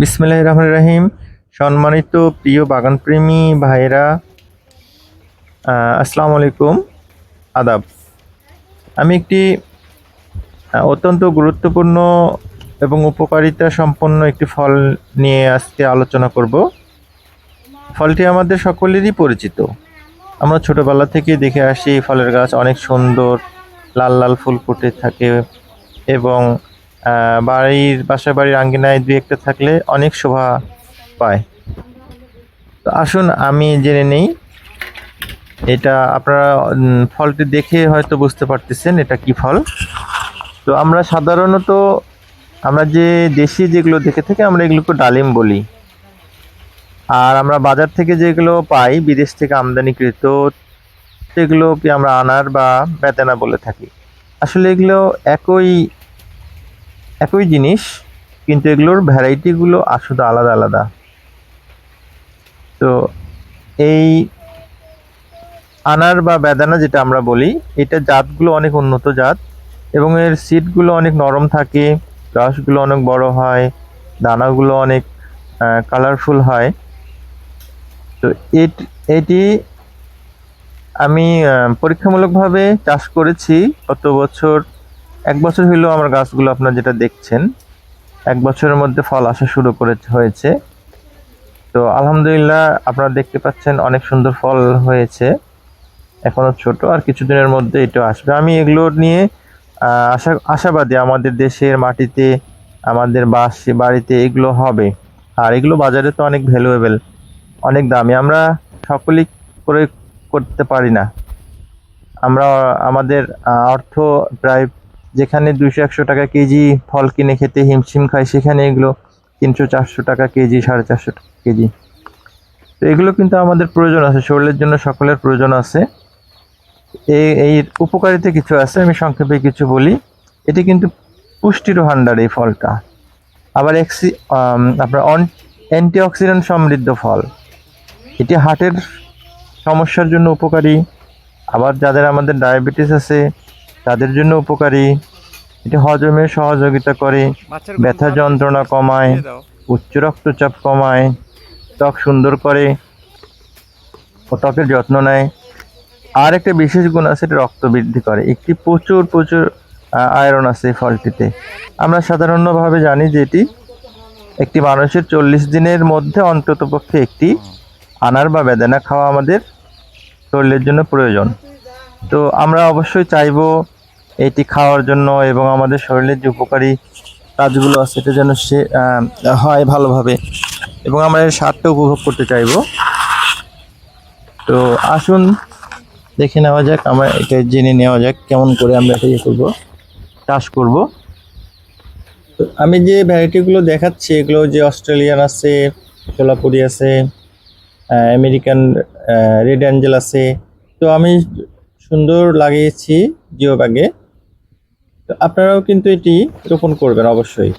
বিসমিল্লাহ রহমান রাহিম। সম্মানিত প্রিয় বাগানপ্রেমী ভাইরা আসসালামু আলাইকুম। আদাব। আমি একটি অত্যন্ত গুরুত্বপূর্ণ এবং উপকারিতা সম্পন্ন একটি ফল নিয়ে আজকে আলোচনা করব। ফলটি আমাদের সকলেরই পরিচিত। আমরা ছোটবেলা থেকে দেখে আসি এই ফলের গাছ অনেক সুন্দর, লাল লাল ফুল ফুটে থাকে এবং বাড়ির বাসা বাড়ির আঙ্গিনায় দুই একটা থাকলে অনেক শোভা পায়। তো আসুন আমি জেনে নেই। এটা আপনারা ফলটি দেখে হয়তো বুঝতে পারতেছেন এটা কি ফল। তো আমরা সাধারণত, আমরা যে দেশি যেগুলো দেখে থাকি, আমরা এগুলোকে ডালিম বলি। আর আমরা বাজার থেকে যেগুলো পাই, বিদেশ থেকে আমদানিকৃত, সেগুলোকে আমরা আনার বা বেতেনা বলে থাকি। আসলে এগুলো একই একই জিনিস, কিন্তু এগুলোর ভ্যারাইটিগুলো আসলে আলাদা আলাদা। তো এই আনার বা বেদানা যেটা আমরা বলি, এটা জাতগুলো অনেক উন্নত জাত এবং এর সিডগুলো অনেক নরম থাকে, রসগুলো অনেক বড় হয়, দানাগুলো অনেক কালারফুল হয়। তো এটি আমি পরীক্ষামূলকভাবে চাষ করেছি, গত বছর এক বছর হইলেও আমার গাছগুলো আপনারা যেটা দেখছেন, এক বছরের মধ্যে ফল আসা শুরু করে হয়েছে। তো আলহামদুলিল্লাহ আপনারা দেখতে পাচ্ছেন অনেক সুন্দর ফল হয়েছে। এখনও ছোট আর কিছুদিনের মধ্যে এটা আসবে। আমি এগুলো নিয়ে আশা, আশাবাদী আমাদের দেশের মাটিতে, আমাদের বাসি, বাড়িতে এগুলো হবে। আর এগুলো বাজারে তো অনেক ভ্যালুয়েবল অনেক দামি। আমরা সকলেই করে করতে পারি না। আমরা, আমাদের অর্থ প্রায় যেখানে দুশো একশো টাকা কেজি ফল কিনে খেতে হিমশিম খায়, সেখানে এগুলো তিনশো চারশো টাকা কেজি, সাড়ে চারশো টাকা কেজি। তো এগুলো কিন্তু আমাদের প্রয়োজন আছে, শরীরের জন্য সকলের প্রয়োজন আছে। এই এই উপকারিতা কিছু আছে, আমি সংক্ষেপে কিছু বলি। এটি কিন্তু পুষ্টির ভাণ্ডার এই ফলটা। আবার এক্সি আপনার অ্যান্টিঅক্সিডেন্ট সমৃদ্ধ ফল। এটি হার্টের সমস্যার জন্য উপকারী। আবার যাদের আমাদের ডায়াবেটিস আছে তাদের জন্য উপকারী। এটি হজমে সহযোগিতা করে ব্যথা যন্ত্রণা কমায় উচ্চ রক্তচাপ কমায় ত্বক সুন্দর করে ও ত্বকের যত্ন নেয়। আর একটা বিশেষ গুণ আছে এটা রক্ত বৃদ্ধি করে। একটি প্রচুর প্রচুর আয়রন আছে এই ফলটিতে। আমরা সাধারণভাবে জানি যে এটি একটি মানুষের চল্লিশ দিনের মধ্যে অন্ততপক্ষে একটি আনার বা বেদানা খাওয়া আমাদের শরীরের জন্য প্রয়োজন। তো আমরা অবশ্যই চাইব এটি খাওয়ার জন্য এবং আমাদের শরীরের যে উপকারী কাজগুলো আছে, এটা যেন সে হয় ভালোভাবে। এবং আমরা এর স্বাদটা উপভোগ করতে চাইব। তো আসুন, দেখে নেওয়া যাক, আমরা এটা জেনে নেওয়া যাক, কেমন করে আমরা এটা ইয়ে করব, চাষ করব। তো আমি যে ভ্যারাইটিগুলো দেখাচ্ছি, এগুলো যে অস্ট্রেলিয়ান আছে সোলাপুরি আছে আমেরিকান রেড অ্যাঞ্জেল আছে। তো আমি সুন্দর লাগিয়েছি জিও ব্যাগে তো আপনারাও কিন্তু এটি রোপণ করবেন অবশ্যই।